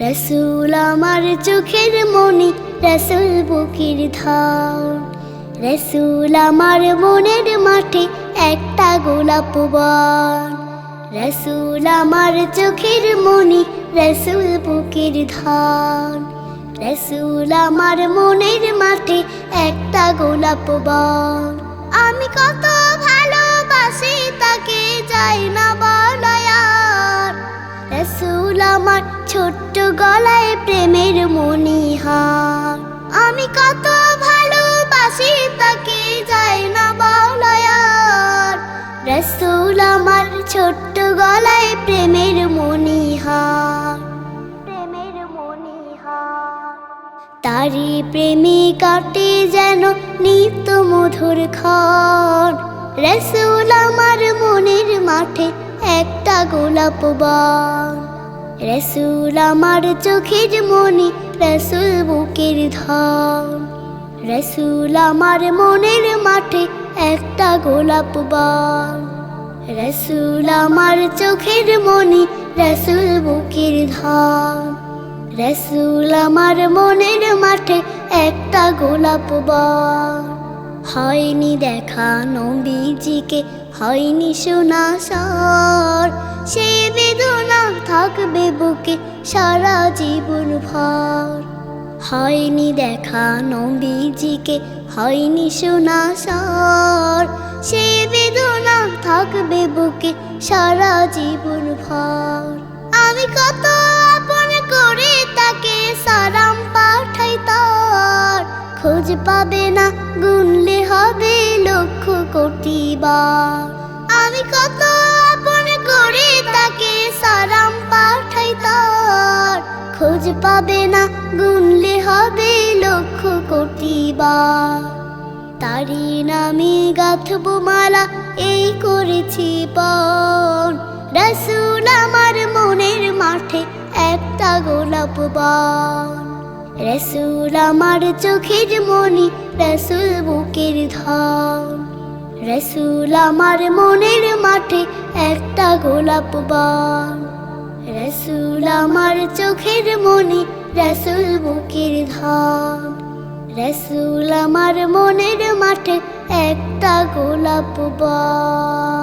রসুল আমার চোখের মনি রসুল বুকির ধার। রসুল আমার মনের মাঠে একটা গোলাপ বন। রসুল আমার চোখের মনি রসুল বুকির ধান রসুল আমার মনের মাঠে একটা গোলাপ বন। আমি কত ভালোবাসি ছোট্ট গলায় প্রেমের মনিহার আমি কত ভালোবাসি, তাকে যাই না বলায়ার রসুল আমার ছোট্ট গলায় প্রেমের মনিহার প্রেমের মনিহার তারি প্রেমে কাটে যেন নিত্য মধুর ক্ষণ রসুল আমার মনের মাঠে একটা গোলাপ বন। রসুল আমার চোখের মনি, রসুল বুকের ধন। রসুল আমার মনের মাঠে একটা গোলাপ বন। রসুল আমার চোখের মনি, রসুল বুকের ধন। রসুল আমার মনের মাঠে একটা গোলাপ বন। হয়নি দেখা নবীজিকে, হয়নি শোনা সর সে বেদনা থাকবে বুকে সারা জীবন ভর। হয়নি দেখা নবীজিকে, হয়নি শোনা সর সে বেদনা থাকবে বুকে সারা জীবন ভর। আমি কত আপন করে তাকে সারাম পাঠাই তার। খোঁজ পাবে না, গুনলে হবে লক্ষ কোটি বার। আমি কত পাবে না, গুনলে হবে লক্ষ কোটি বা তারি নামে গাঁথবো মালা, এই করেছি পণ। রসুল আমার মনের মাঠে একটা গোলাপ বন। রসুল আমার চোখের মনি, রসুল বুকের ধন। রসুল আমার মনের মাঠে একটা গোলাপ বন। রসুল আমার চোখের মনে রসুল বুকের ধাম রসুল আমার মনের মাঠে একটা গোলাপ বন।